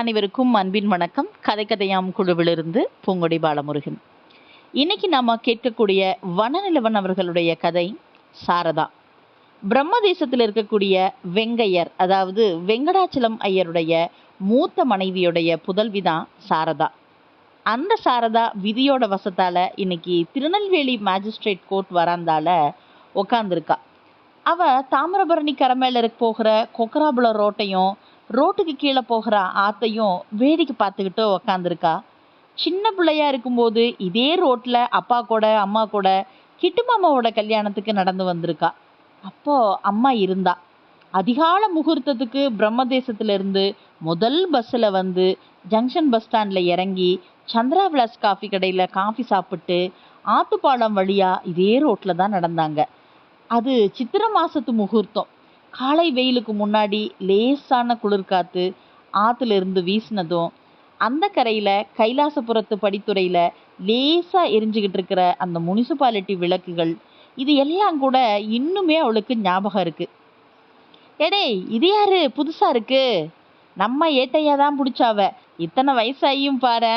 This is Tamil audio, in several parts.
அனைவருக்கும் அன்பின் வணக்கம். கதை கதையாம் குழுவிலிருந்து பூங்கொடி பாலமுருகன். இன்னைக்கு நாம் கேட்கக்கூடிய வனநிலவன் அவர்களுடைய கதை சாரதா. பிரம்ம தேசத்தில் இருக்கக்கூடிய வெங்கையர் அதாவது வெங்கடாச்சலம் ஐயருடைய மூத்த மனைவியுடைய புதல்விதான் சாரதா. அந்த சாரதா விதியோட வசத்தால் இன்னைக்கு திருநெல்வேலி மேஜிஸ்ட்ரேட் கோர்ட் வராந்தால உக்காந்துருக்கா. அவ தாமிரபரணி கரை மேல இருக்க போகிற கொக்கராபுலம் ரோட்டையும் ரோட்டுக்கு கீழே போகிற ஆத்தையும் வேடிக்கை பார்த்துக்கிட்டு உக்காந்துருக்கா. சின்ன பிள்ளையா இருக்கும்போது இதே ரோட்டில் அப்பா கூட அம்மா கூட கிட்டு மாமாவோட கல்யாணத்துக்கு நடந்து வந்திருக்கா. அப்போது அம்மா இருந்தா. அதிகால முகூர்த்தத்துக்கு பிரம்மதேசத்துலேருந்து முதல் பஸ்ஸில் வந்து ஜங்ஷன் பஸ் ஸ்டாண்டில் இறங்கி சந்திரா விலாஸ் காஃபி கடையில் காஃபி சாப்பிட்டு ஆத்துப்பாலம் வழியாக இதே ரோட்டில் தான் நடந்தாங்க. அது சித்திர மாதத்து முகூர்த்தம். காலை வெயிலுக்கு முன்னாடி லேசான குளிர்காத்து ஆற்றுல இருந்து வீசினதும் அந்த கரையில் கைலாசபுரத்து படித்துறையில் லேசாக எரிஞ்சுக்கிட்டு இருக்கிற அந்த முனிசிபாலிட்டி விளக்குகள் இது எல்லாம் கூட இன்னுமே அவளுக்கு ஞாபகம் இருக்குது எடே இது யாரு? புதுசாக இருக்குது நம்ம ஏட்டையா தான் பிடிச்சாவ. இத்தனை வயசாகியும் பாரு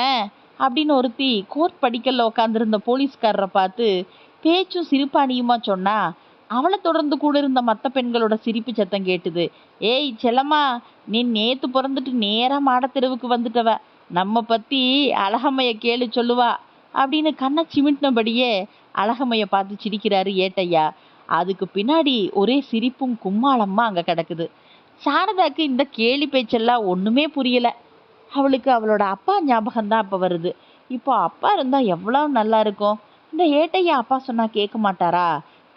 அப்படின்னு ஒருத்தி கோர்ட் படிக்கல்ல உட்காந்துருந்த போலீஸ்காரரை பார்த்து பேச்சும் சிரிப்பானியுமா சொன்னா அவளை தொடர்ந்து கூட இருந்த மற்ற பெண்களோட சிரிப்பு சத்தம் கேட்டுது. ஏய் செல்லம்மா நீ நேத்து பிறந்துட்டு நேராக மாடத்தெருவுக்கு வந்துட்டவ. நம்ம பத்தி அழகம்மைய கேளு சொல்லுவா அப்படின்னு கண்ணை சிமிட்டினபடியே அழகம்மைய பார்த்து சிரிக்கிறாரு ஏட்டையா அதுக்கு பின்னாடி ஒரே சிரிப்பும் கும்மாளம்மா அங்க கிடக்குது. சாரதாக்கு இந்த கேலி பேச்செல்லாம் ஒண்ணுமே புரியல. அவளுக்கு அவளோட அப்பா ஞாபகம் தான் அப்போ வருது. இப்போ அப்பா இருந்தால் எவ்வளோ நல்லா இருக்கும். இந்த ஏட்டையா அப்பா சொன்னால் கேட்க மாட்டாரா?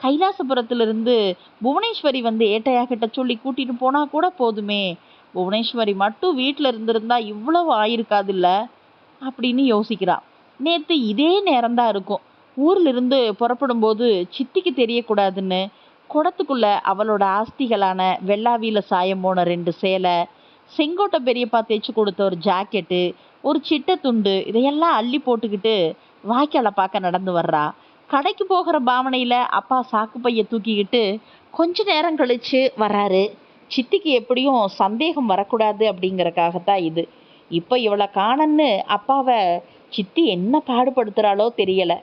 கைலாசபுரத்திலிருந்து புவனேஸ்வரி வந்து ஏட்டையாகிட்ட சொல்லி கூட்டிட்டு போனா கூட போதுமே. புவனேஸ்வரி மட்டும் வீட்டில் இருந்திருந்தா இவ்வளவு ஆயிருக்காதுல்ல? அப்படின்னு யோசிக்கிறான் நேற்று இதே நேரம்தான் இருக்கும். ஊர்லேருந்து புறப்படும்போது புறப்படும் போது சித்திக்கு தெரியக்கூடாதுன்னு குடத்துக்குள்ள அவளோட ஆஸ்திகளான வெள்ளாவியில் சாயம் போன ரெண்டு சேலை செங்கோட்டை பெரியப்பா தேய்ச்சி கொடுத்த ஒரு ஜாக்கெட்டு ஒரு சிட்டை துண்டு இதையெல்லாம் அள்ளி போட்டுக்கிட்டு வாய்க்காலை பார்க்க நடந்து வர்றா. கடைக்கு போகிற பாவனையில் அப்பா சாக்கு பைய தூக்கிக்கிட்டு கொஞ்ச நேரம் கழித்து வராரு. சித்திக்கு எப்படியும் சந்தேகம் வரக்கூடாது அப்படிங்கறக்காகத்தான் இது. இப்போ இவளை காணன்னு அப்பாவை சித்தி என்ன பாடுபடுத்துகிறாளோ தெரியலை.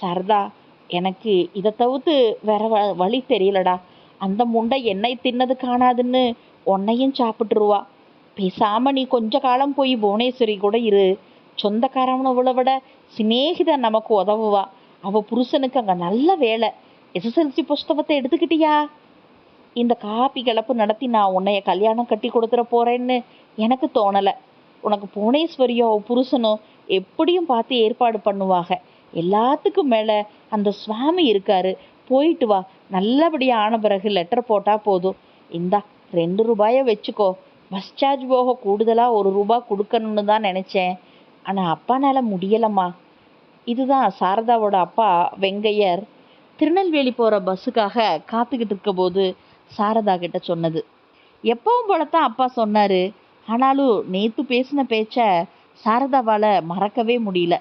சரதா எனக்கு இதை தவிர்த்து வேற வ- வழி தெரியலடா. அந்த முண்டை என்னை தின்னது காணாதுன்னு உன்னையும் சாப்பிட்டுருவா. பேசாம நீ கொஞ்ச காலம் போய் புவனேஸ்வரி கூட இரு. சொந்தக்காரவனை விட சிநேகிதன் நமக்கு உதவுவா. அவ புருஷனுக்கு அங்க நல்ல வேலை. எஸ்எஸ்எல்சி புஸ்தகத்தை எடுத்துக்கிட்டியா? இந்த காப்பி கலப்பு நடத்தி நான் உன்னைய கல்யாணம் கட்டி கொடுத்துட போறேன்னு எனக்கு தோணல. உனக்கு புவனேஸ்வரியோ புருஷனோ எப்படியும் பார்த்து ஏற்பாடு பண்ணுவாங்க. எல்லாத்துக்கும் மேல அந்த சுவாமி இருக்காரு. போயிட்டு வா. நல்லபடியா ஆன பிறகு லெட்டர் போட்டா போதும். இந்தா ரெண்டு ரூபாய வச்சுக்கோ. பஸ் சார்ஜ் போக கூடுதலா ஒரு ரூபாய் கொடுக்கணும்னு தான் நினைச்சேன். ஆனா அப்பானால முடியலம்மா. இதுதான் சாரதாவோட அப்பா வெங்கையர். திருநெல்வேலி போகிற பஸ்ஸுக்காக காத்துக்கிட்டு இருக்க போது சாரதா கிட்ட சொன்னது. எப்பவும் போலத்தான் அப்பா சொன்னார். ஆனாலும் நேற்று பேசின பேச்ச சாரதாவால் மறக்கவே முடியல.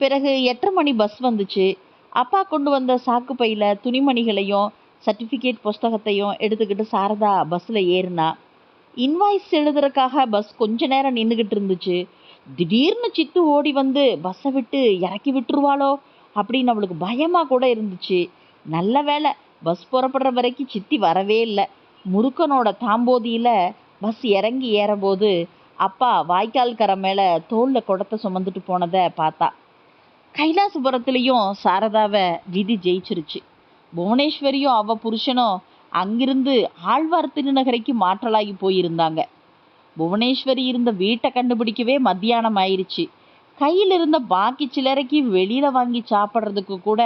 பிறகு எட்டரை மணி பஸ் வந்துச்சு. அப்பா கொண்டு வந்த சாக்கு பையில் துணிமணிகளையும் சர்டிஃபிகேட் புஸ்தகத்தையும் எடுத்துக்கிட்டு சாரதா பஸ்ஸில் ஏறினா. இன்வாய்ஸ் எழுதுறதுக்காக பஸ் கொஞ்ச நேரம் நின்றுக்கிட்டு இருந்துச்சு. திடீர்னு சித்து ஓடி வந்து பஸ்ஸை விட்டு இறக்கி விட்டுருவாளோ? அப்படின்னு அவளுக்கு பயமாக கூட இருந்துச்சு. நல்ல வேளை பஸ் புறப்படுற வரைக்கும் சித்தி வரவே இல்லை. முருக்கனோட தாம்போதியில் பஸ் இறங்கி ஏறபோது அப்பா வாய்க்கால் கரை மேலே தோளில் குடத்தை சுமந்துட்டு போனதை பார்த்தா. கைலாசபுரத்துலேயும் சாரதாவை விதி ஜெயிச்சிருச்சு. புவனேஸ்வரியும் அவ புருஷனும் அங்கிருந்து ஆழ்வார் திருநகரைக்கு மாற்றலாகி போயிருந்தாங்க. புவனேஸ்வரி இருந்த வீட்டை கண்டுபிடிக்கவே மத்தியானம் ஆயிடுச்சு கையில் இருந்த பாக்கி சில்லறைக்கு வெளியில் வாங்கி சாப்பிட்றதுக்கு கூட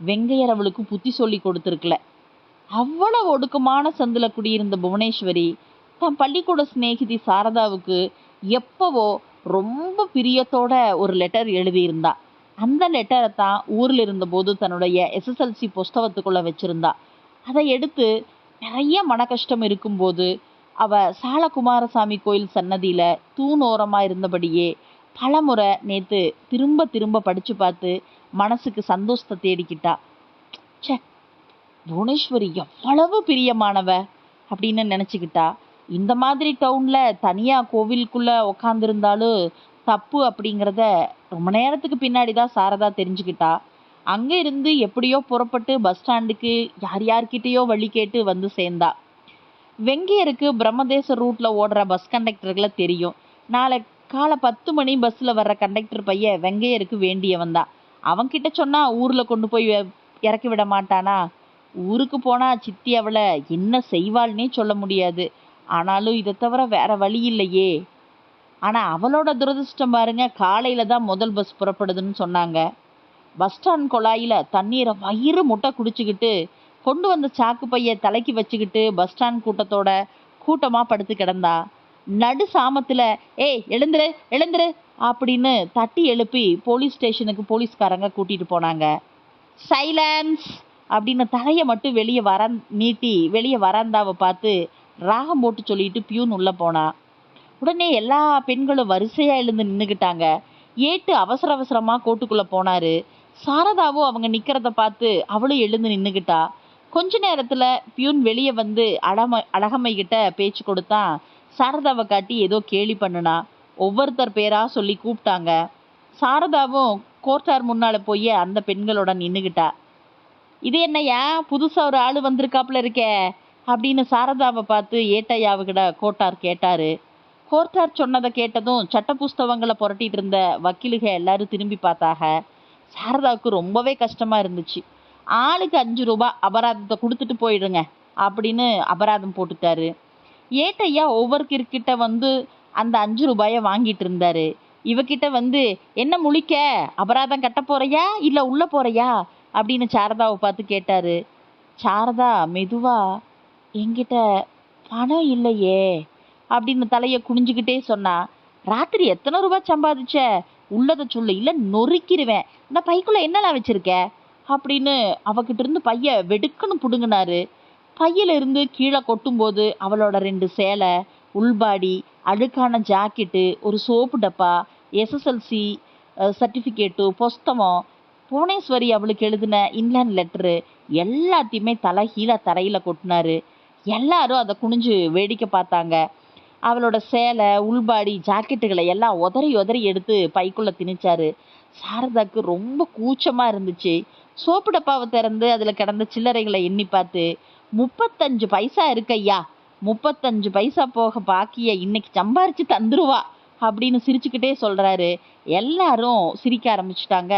வெங்கையர் அவளுக்கு புத்தி சொல்லி கொடுத்துருக்கல. அவ்வளவு ஒடுக்கமான சந்தில் குடியிருந்த புவனேஸ்வரி தன் பள்ளிக்கூட சிநேகிதி சாரதாவுக்கு எப்பவோ ரொம்ப பிரியத்தோட ஒரு லெட்டர் எழுதியிருந்தா. அந்த லெட்டரை தான் ஊரில் இருந்தபோது தன்னுடைய எஸ்எஸ்எல்சி புஸ்தகத்துக்குள்ளே வச்சுருந்தா. அதை எடுத்து நிறைய மன கஷ்டம் இருக்கும்போது அவ சாலகுமாரசாமி கோயில் சன்னதியில தூணோரமா இருந்தபடியே பலமுறை நேத்து திரும்ப திரும்ப படிச்சு பார்த்து மனசுக்கு சந்தோஷத்தை தேடிக்கிட்டா. ச்சே புவனேஸ்வரி எவ்வளவு பிரியமானவ அப்படின்னு நினைச்சுக்கிட்டா. இந்த மாதிரி டவுனில் தனியாக கோவிலுக்குள்ளே உக்காந்துருந்தாலும் தப்பு அப்படிங்கிறத ரொம்ப நேரத்துக்கு பின்னாடி தான் சாரதா தெரிஞ்சுக்கிட்டா. அங்கே இருந்து எப்படியோ புறப்பட்டு பஸ் ஸ்டாண்டுக்கு யார் யார்கிட்டயோ வழி கேட்டு வந்து சேர்ந்தா. வெங்கையருக்கு பிரம்மதேச ரூட்டில் ஓடுற பஸ் கண்டக்டர்களை தெரியும். நாளை காலை பத்து மணி பஸ்ஸில் வர்ற கண்டக்டர் பையன் வெங்கையருக்கு வேண்டியவன் தான். அவன்கிட்ட சொன்னால் ஊரில் கொண்டு போய் இறக்கி விட மாட்டானா? ஊருக்கு போனால் சித்தி அவளை என்ன செய்வாள்னே சொல்ல முடியாது. ஆனாலும் இதை தவிர வேற வழி இல்லையே. ஆனால் அவளோட துரதிர்ஷ்டம் பாருங்க காலையில் தான் முதல் பஸ் புறப்படுதுன்னு சொன்னாங்க. பஸ் ஸ்டாண்ட் குழாயில் தண்ணீரை வயிறு முட்டை குடிச்சுக்கிட்டு கொண்டு வந்த சாக்கு பைய தலைக்கு வச்சுக்கிட்டு பஸ் ஸ்டாண்ட் கூட்டத்தோட கூட்டமாக படுத்து கிடந்தா. நடு சாமத்தில் ஏய் எழுந்துரு எழுந்துரு அப்படின்னு தட்டி எழுப்பி போலீஸ் ஸ்டேஷனுக்கு போலீஸ்காரங்க கூட்டிகிட்டு போனாங்க. சைலன்ஸ் அப்படின்னு தலையை மட்டும் வெளியே வர நீட்டி வெளியே வராந்தாவை பார்த்து ராகம் போட்டு சொல்லிட்டு பியூன் உள்ளே போனா. உடனே எல்லா பெண்களும் வரிசையாக எழுந்து நின்றுக்கிட்டாங்க ஏட்டு அவசர அவசரமாக கோட்டுக்குள்ளே போனார். சாரதாவும் அவங்க நிற்கிறத பார்த்து அவளும் எழுந்து நின்றுக்கிட்டா கொஞ்ச நேரத்துல பியூன் வெளியே வந்து அடமை அழகம்மை கிட்ட பேச்சு கொடுத்தான் சாரதாவை காட்டி ஏதோ கேலி பண்ணுனா ஒவ்வொருத்தர் பேரா சொல்லி கூப்பிட்டாங்க. சாரதாவும் கோர்ட்டார் முன்னால போய் அந்த பெண்களோட நின்றுக்கிட்டா இது என்னையா புதுசா ஒரு ஆள் வந்திருக்காப்புல இருக்கே அப்படின்னு சாரதாவை பார்த்து ஏட்டையாவுகிட கோட்டார் கேட்டாரு. கோர்ட்டார் சொன்னதை கேட்டதும் சட்ட புஸ்தகங்களை புரட்டிட்டு இருந்த வக்கீலுக எல்லாரும் திரும்பி பார்த்தாக. சாரதாவுக்கு ரொம்பவே கஷ்டமா இருந்துச்சு. ஆளுக்கு அஞ்சு ரூபாய் அபராதத்தை கொடுத்துட்டு போயிடுங்க அப்படின்னு அபராதம் போட்டுட்டாரு. ஏட்டையா ஒவ்வொருக்கிட்ட வந்து அந்த அஞ்சு ரூபாயை வாங்கிட்டு இருந்தாரு. இவகிட்ட வந்து என்ன முழிக்க? அபராதம் கட்ட போறியா? இல்ல உள்ள போறியா? அப்படின்னு சாரதாவை பார்த்து கேட்டாரு. சாரதா மெதுவா என்கிட்ட பணம் இல்லையே அப்படின்னு தலையை குனிஞ்சுக்கிட்டே சொன்னா. ராத்திரி எத்தனை ரூபாய் சம்பாதிச்ச? உள்ளதை சொல்லு இல்லை நொறுக்கிடுவேன் இந்த பைக்குள்ள என்னலாம் வச்சிருக்க? அப்படின்னு அவகிட்ட இருந்து பைய வெடுக்குன்னு புடுங்கினாரு. பையில இருந்து கீழே கொட்டும்போது அவளோட ரெண்டு சேலை உள்பாடி அழுக்கான ஜாக்கெட்டு ஒரு சோப்பு டப்பா எஸ்எஸ்எல்சி சர்டிஃபிகேட்டு புஸ்தகம் புவனேஸ்வரி அவளுக்கு எழுதின இன்லேண்ட் லெட்டரு எல்லாத்தையுமே தலை கீழே தரையில் கொட்டினாரு. எல்லாரும் அதை குனிஞ்சு வேடிக்கை பார்த்தாங்க. அவளோட சேலை உள்பாடி ஜாக்கெட்டுகளை எல்லாம் உதறி உதறி எடுத்து பைக்குள்ளே திணிச்சாரு. சாரதாக்கு ரொம்ப கூச்சமாக இருந்துச்சு. சோப்பு டப்பாவை திறந்து அதில் கிடந்த சில்லறைகளை எண்ணி பார்த்து முப்பத்தஞ்சு பைசா இருக்கையா முப்பத்தஞ்சு பைசா போக பாக்கிய இன்னைக்கு சம்பாரிச்சு தந்துருவா அப்படின்னு சிரிச்சுக்கிட்டே சொல்கிறாரு எல்லாரும் சிரிக்க ஆரம்பிச்சிட்டாங்க.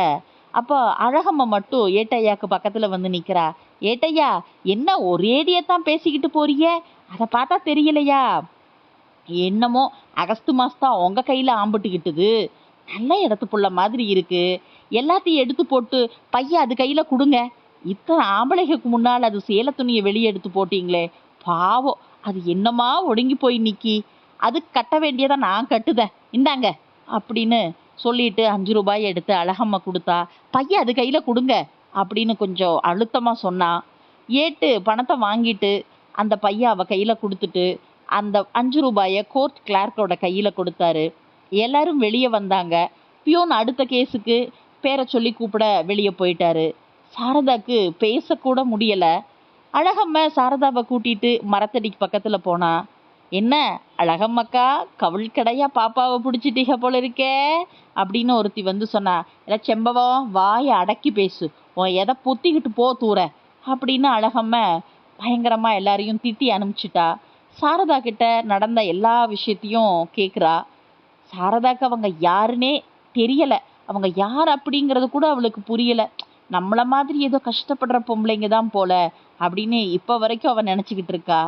அப்போ அழகம்மா மட்டும் ஏட்டையாக்கு பக்கத்தில் வந்து நிற்கிறா ஏட்டையா என்ன ஒரேடியை தான் பேசிக்கிட்டு போறிய அதை பார்த்தா தெரியலையா? என்னமோ அகஸ்து மாதம் உங்கள் கையில் ஆம்பிட்டுக்கிட்டுது நல்ல இடத்து புள்ள மாதிரி இருக்கு. எல்லாத்தையும் எடுத்து போட்டு பையன் அது கையில கொடுங்க. இத்தனை ஆம்பளைகளுக்கு முன்னால் அது சேல துணியை வெளியே எடுத்து போட்டீங்களே. பாவம். அது என்னமா ஒடுங்கி போய் நிக்கி. அது கட்ட வேண்டியதை நான் கட்டுதேன். இந்தாங்க. அப்படின்னு சொல்லிட்டு அஞ்சு ரூபாய் எடுத்து அழகம்மா கொடுத்தா பையன் அது கையில கொடுங்க அப்படின்னு கொஞ்சம் அழுத்தமா சொன்னான் ஏட்டு பணத்தை வாங்கிட்டு அந்த பையன் அவ கையில கொடுத்துட்டு அந்த அஞ்சு ரூபாயை கோர்ட் கிளார்க்கோட கையில கொடுத்தாரு. எல்லாரும் வெளியே வந்தாங்க. பியூன் அடுத்த கேஸுக்கு பேரை சொல்லி கூப்பிட வெளியே போயிட்டாரு. சாரதாக்கு பேசக்கூட முடியலை. அழகம்மா சாரதாவை கூட்டிட்டு மரத்தடிக்கு பக்கத்தில் போனா என்ன அழகம்மக்கா கவுள் கடையா பாப்பாவை பிடிச்சிட்டீங்க போல இருக்கே? அப்படின்னு ஒருத்தி வந்து சொன்னா இல்லை செம்பவம் வாயை அடக்கி பேசு. உன் எதை பொத்திக்கிட்டு போ தூர. அப்படின்னு அழகம்மா பயங்கரமாக எல்லாரையும் திட்டி அனுப்பிச்சிட்டா. சாரதா கிட்ட நடந்த எல்லா விஷயத்தையும் கேட்குறா சாரதாக்கு அவங்க யாருன்னே தெரியல. அவங்க யார் அப்படிங்கிறது கூட அவளுக்கு புரியல. நம்மள மாதிரி ஏதோ கஷ்டப்படுற பொம்பளைங்க தான் போல அப்படின்னு இப்போ வரைக்கும் அவள் நினச்சிக்கிட்டு இருக்கா.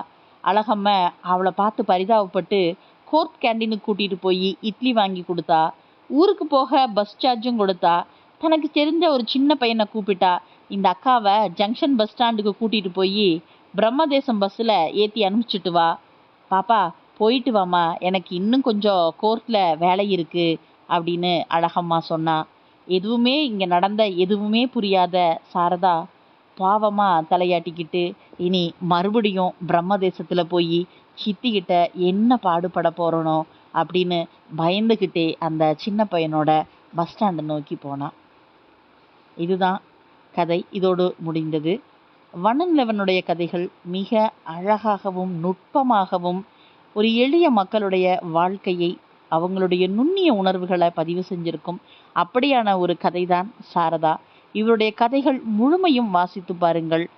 அழகம்ம அவளை பார்த்து பரிதாபப்பட்டு கோர்ட் கேண்டீனுக்கு கூட்டிட்டு போய் இட்லி வாங்கி கொடுத்தா. ஊருக்கு போக பஸ் சார்ஜும் கொடுத்தா. தனக்கு தெரிஞ்ச ஒரு சின்ன பையனை கூப்பிட்டா. இந்த அக்காவை ஜங்ஷன் பஸ் ஸ்டாண்டுக்கு கூட்டிட்டு போய் பிரம்மதேசம் பஸ்ஸில் ஏற்றி அனுப்பிச்சிட்டு வா. பாப்பா போயிட்டு வாம்மா எனக்கு இன்னும் கொஞ்சம் கோர்ட்டில் வேலை இருக்குது அப்படின்னு அழகம்மா சொன்னா. எதுவுமே இங்கே நடந்த எதுவுமே புரியாத சாரதா பாவமாக தலையாட்டிக்கிட்டு இனி மறுபடியும் பிரம்மதேசத்துல போய் சித்திக்கிட்ட என்ன பாடுபட போகிறனோ அப்படின்னு பயந்துக்கிட்டே அந்த சின்ன பையனோட பஸ் ஸ்டாண்டை நோக்கி போனான் இதுதான் கதை. இதோடு முடிந்தது. வண்ணன் லெவனுடைய கதைகள் மிக அழகாகவும் நுட்பமாகவும் ஒரு எளிய மக்களுடைய வாழ்க்கையை அவங்களுடைய நுண்ணிய உணர்வுகளை பதிவு செஞ்சிருக்கும். அப்படியான ஒரு கதைதான் சாரதா. இவருடைய கதைகள் முழுமையும் வாசித்து பாருங்கள்.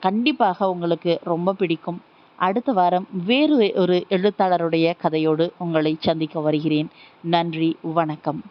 கண்டிப்பாக உங்களுக்கு ரொம்ப பிடிக்கும். அடுத்த வாரம் வேறு ஒரு எழுத்தாளருடைய கதையோடு உங்களை சந்திக்க வருகிறேன். நன்றி வணக்கம்.